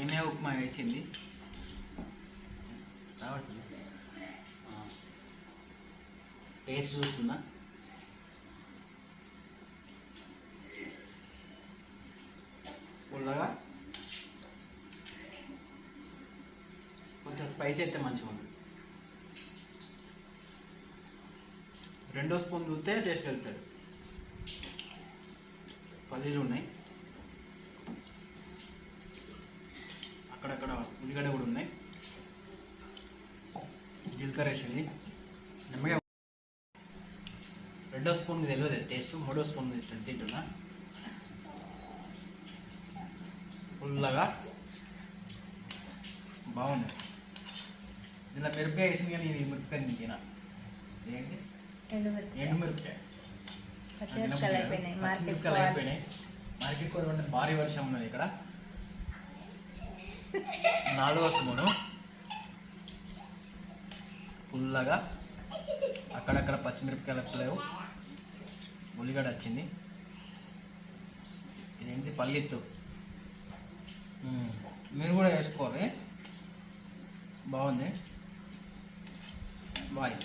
సేమియా ఉప్మా వేసింది? కాబట్టి టేస్ట్ చూస్తున్నా. పుల్లగా? కొంచెం స్పైసీ అయితే మంచిగా ఉంది. రెండో స్పూన్ చూస్తే టేస్ట్ వెళ్తాడు పల్లీలు ఉన్నాయి. అక్కడక్కడ ఉల్లిగడ్డ కూడా ఉన్నాయి. జీలకర్ర వేసింది. నిమ్మగా రెండో స్పూన్ తెలియదు టేస్ట్ మూడో స్పూన్ తింటున్నా. ఫుల్లగా బాగుంది. దీనిలో మిరపకాయ వేసింది కానీ ఇది మిరపకాయ నేను తినా ఏంటి? ఎండు మిరపకాయ మిరపకాయలు అయిపోయినాయి మార్కెట్ కూడా ఉండే భారీ వర్షం ఉన్నది ఇక్కడ. నాలుగో స్పూను ఫుల్లగా అక్కడక్కడ పచ్చిమిరపకాయలు ఎక్కలేవు ఉల్లిగడ్డ వచ్చింది. ఇదేంటి? పల్లిత్తు మీరు కూడా వేసుకోవాలి. బాగుంది. బాయ్.